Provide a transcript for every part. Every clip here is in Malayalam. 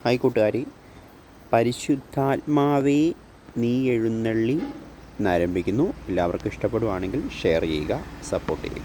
ഹായ് കൂട്ടുകാരി പരിശുദ്ധാത്മാവേ നീ എഴുന്നള്ളി എന്നാരംഭിക്കുന്നു എല്ലാവർക്കും ഇഷ്ടപ്പെടുവാണെങ്കിൽ ഷെയർ ചെയ്യുക സപ്പോർട്ട് ചെയ്യുക.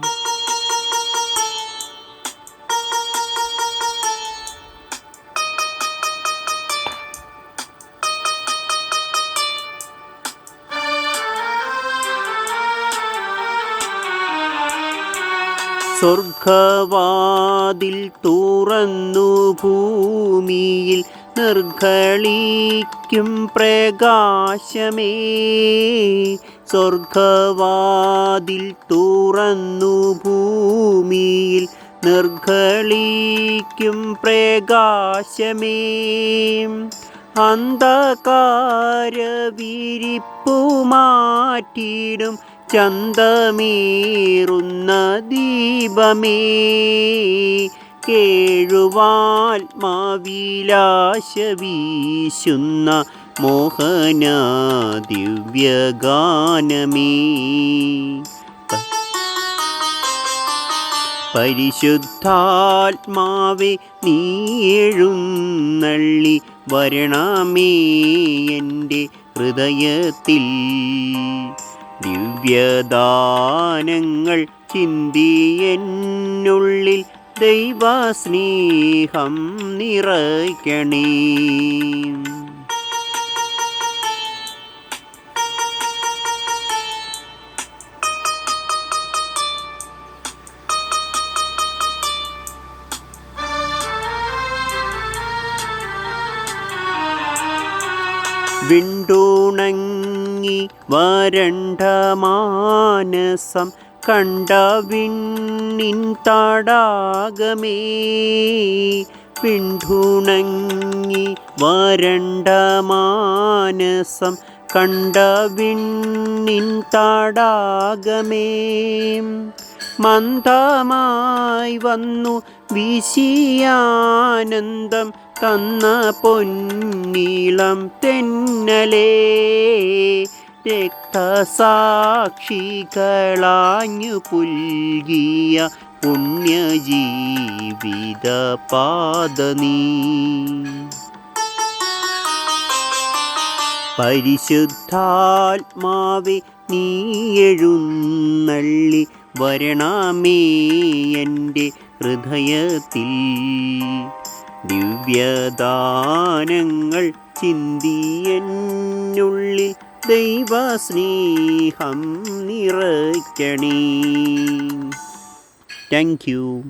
സ്വർഗവാതിൽ തുറന്നു ഭൂമിയിൽ നിർഘളിക്കും പ്രകാശമേ. സ്വർഗവാതിൽ തുറന്നു ഭൂമിയിൽ നിർഘളിക്കും പ്രകാശമേ. അന്ധകാര വിരിപ്പു മാറ്റിടും ചന്തമേറുന്ന ദീപമേ കേഴുവാത്മാവിലാശ വീശുന്ന മോഹന ദിവ്യഗാനമേ പരിശുദ്ധാത്മാവെ നീ എഴുന്നള്ളി വരണമേ എന്റെ ഹൃദയത്തിൽ. ദിവ്യദാനങ്ങൾ ചിന്തിയെന്നുള്ളിൽ ദൈവസ്നേഹം നിറയ്ക്കണേ. വിണ്ടുണങ്ങി വരണ്ട മാനസം കണ്ട വിണ്ണിൻ തടാകമേ. പിണ്ടുണങ്ങി വരണ്ട മാനസം കണ്ട വിണ്ണിൻ തടാകമേ. മന്ദമായി വന്നു വിശിയാനന്ദം തന്ന പൊന്നീളം തെന്നലേ രക്തസാക്ഷികളാഞ്ഞു പുൽകിയ പുണ്യജീവിത പാദനീ പരിശുദ്ധാത്മാവെ നീ എഴുന്നള്ളി വരണമേ എന്റെ ഹൃദയത്തിൽ. ദിവ്യദാനങ്ങൾ ചിന്തിയെന്നുള്ളിൽ ദൈവസ്നേഹം നിറയ്ക്കണേ. Thank you